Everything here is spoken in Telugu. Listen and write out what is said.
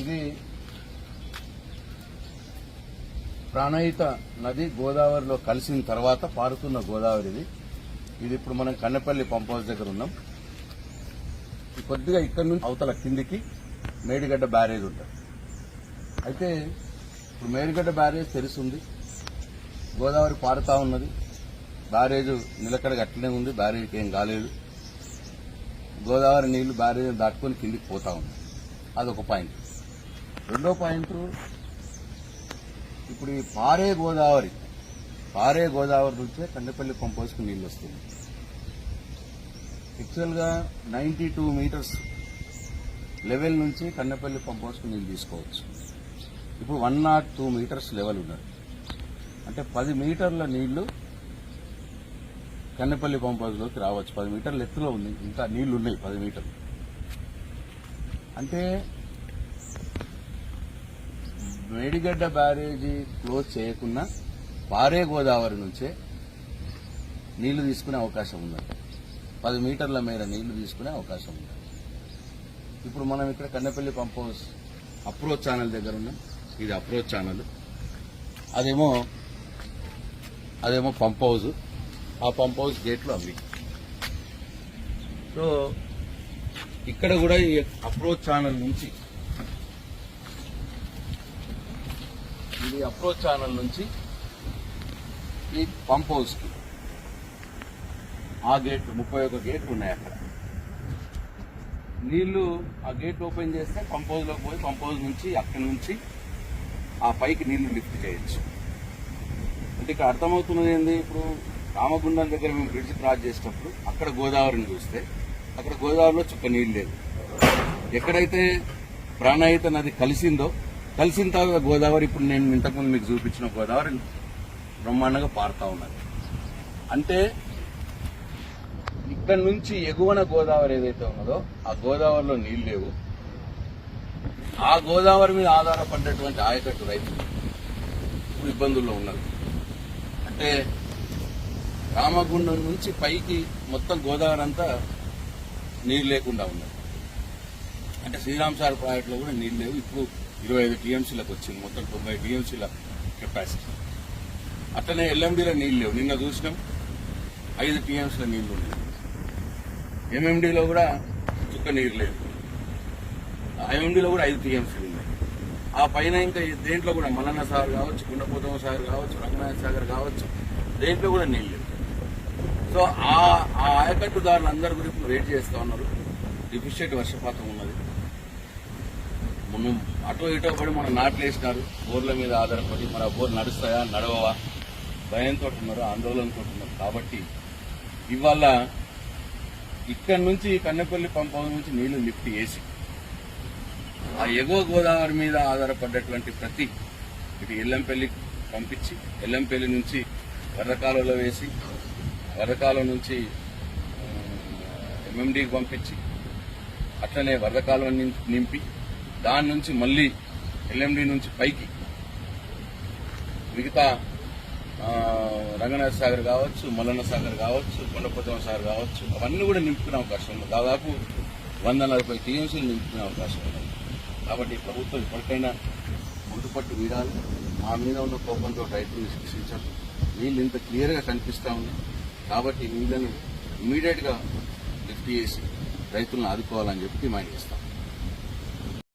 ఇది ప్రాణహిత నది గోదావరిలో కలిసిన తర్వాత పారుతున్న గోదావరి ఇది. ఇది ఇప్పుడు మనం కన్నెపల్లి పంప్ హౌస్ దగ్గర ఉన్నాం. కొద్దిగా ఇక్కడ నుంచి అవతల కిందికి మేడిగడ్డ బ్యారేజ్ ఉంటుంది. అయితే ఇప్పుడు మేడిగడ్డ బ్యారేజ్ తెరిచింది గోదావరి పారుతా ఉన్నది. బ్యారేజ్ నిలకడగా అట్లనే ఉంది. బ్యారేజ్కి ఏం కాలేదు. గోదావరి నీళ్ళు బ్యారేజ్ దాటుకొని కిందికి పోతా ఉంది. అదొక పాయింట్. రెండో పాయింట్ ఇప్పుడు ఈ పారే గోదావరి పారే గోదావరి నుంచే కండపల్లి పంప్ నీళ్ళు వస్తుంది. యాక్చువల్గా నైంటీ టూ మీటర్స్ లెవెల్ నుంచి కన్నపల్లి పంప్ నీళ్ళు తీసుకోవచ్చు. ఇప్పుడు one not two meters level ఉన్నది. అంటే పది మీటర్ల నీళ్ళు కన్నపల్లి పంప్ రావచ్చు. పది మీటర్ల ఎత్తులో ఉంది. ఇంకా నీళ్ళు ఉన్నాయి పది మీటర్లు. అంటే వేడిగడ్డ బ్యారేజీ క్లోజ్ చేయకుండా పారే గోదావరి నుంచే నీళ్ళు తీసుకునే అవకాశం ఉంది పది మీటర్ల మేర నీళ్ళు తీసుకునే అవకాశం ఉంది ఇప్పుడు మనం ఇక్కడ Kannepalli pump house approach channel దగ్గర ఉన్నాం. ఇది అప్రోచ్ ఛానల్. అదేమో అదేమో పంప్ హౌస్. ఆ పంప్ హౌస్ గేట్లు అవి సో ఇక్కడ కూడా ఈ అప్రోచ్ ఛానల్ నుంచి ఇది అప్రోచ్ ఛానల్ నుంచి ఈ పంప్ హౌస్కి ఆ గేట్ ముప్పై ఒక గేట్లు ఉన్నాయి అక్కడ. నీళ్ళు ఆ గేట్ ఓపెన్ చేస్తే పంప్ హౌస్లోకి పోయి పంప్ హౌస్ నుంచి అక్కడి నుంచి ఆ పైకి నీళ్ళు లిఫ్ట్ చేయొచ్చు. అంటే ఇక్కడ అర్థమవుతున్నది ఏంది? ఇప్పుడు రామగుండం దగ్గర మేము బ్రిడ్జ్ క్రాస్ చేసేటప్పుడు అక్కడ గోదావరిని చూస్తే అక్కడ గోదావరిలో చుక్క నీళ్ళు లేదు ఎక్కడైతే ప్రాణాయిత నది కలిసిందో కలిసిన తర్వాత గోదావరి ఇప్పుడు నేను ఇంతకుముందు మీకు చూపించిన గోదావరి బ్రహ్మాండంగా పారుతా ఉన్నది. అంటే ఇక్కడ నుంచి ఎగువన గోదావరి ఏదైతే ఉన్నదో ఆ గోదావరిలో నీళ్ళు లేవు. ఆ గోదావరి మీద ఆధారపడ్డటువంటి ఆయకట్టు రైతులు ఇప్పుడు ఇబ్బందుల్లో ఉన్నారు. అంటే రామగుండం నుంచి పైకి మొత్తం గోదావరి అంతా నీరు లేకుండా ఉన్నది. అంటే శ్రీరామ్ సార్ ప్రాజెక్టులో కూడా నీళ్ళు లేవు. ఇప్పుడు ఇరవై ఐదు టీఎంసీలకు వచ్చింది. మొత్తం తొంభై టీఎంసీల కెపాసిటీ అట్లనే ఎల్ఎండీలో నీళ్ళు లేవు. నిన్న చూసినాం. ఐదు టీఎంసీల నీళ్ళు ఉన్నాయి. ఎంఎండీలో కూడా చుక్క నీరు లేదు. ఎంఎండీలో కూడా ఐదు టీఎంసీలు ఉన్నాయి. ఆ పైన ఇంకా దేంట్లో కూడా మల్లన్న సాగర్ కావచ్చు గుండపోతమ్మ సాగర్ కావచ్చు రంగనాథ సాగర్ కావచ్చు దేంట్లో కూడా నీళ్ళు లేవు. సో ఆ ఆ అందరి గురించి వెయిట్ చేస్తూ ఉన్నారు. డిఫిషియట్ వర్షపాతం ఉన్నది. మనం అటో ఇటో పడి మనం నాట్లు వేసినారు. బోర్ల మీద ఆధారపడి మన బోర్లు నడుస్తాయా నడవవా? భయంతో ఉన్నారు ఆందోళనతో ఉన్నారు. కాబట్టి ఇవాళ ఇక్కడి నుంచి కన్నెపల్లి పంప నుంచి నీళ్ళు లిఫ్ట్ చేసి ఆ ఎగువ గోదావరి మీద ఆధారపడ్డటువంటి ప్రతి ఇటు ఎల్లంపల్లి పంపించి ఎల్లంపల్లి నుంచి వరకాలలో వేసి వరకాలం నుంచి ఎంఎండికి పంపించి అట్లనే వరదకాలం నింపి దాని నుంచి మళ్ళీ ఎల్ఎండి నుంచి పైకి మిగతా ఆ, రంగనాథ సాగర్ కావచ్చు మల్లన్న సాగర్ కావచ్చు కొండపోతమ సాగర్ కావచ్చు అవన్నీ కూడా నింపుకునే అవకాశం ఉంది. దాదాపు వంద నలభై టీఎంసీలు నింపుకునే అవకాశం ఉంది. కాబట్టి ప్రభుత్వం ఇప్పటికైనా ముందుపట్టు వీడాలి. మా మీద ఉన్న కోపంతో రైతులు శిక్షించాలి నీళ్ళు ఇంత క్లియర్గా కనిపిస్తా ఉంది. కాబట్టి నీళ్ళను ఇమీడియట్గా లిఫ్ట్ చేసి రైతులను ఆదుకోవాలని చెప్పి డిమాండ్ చేస్తాం.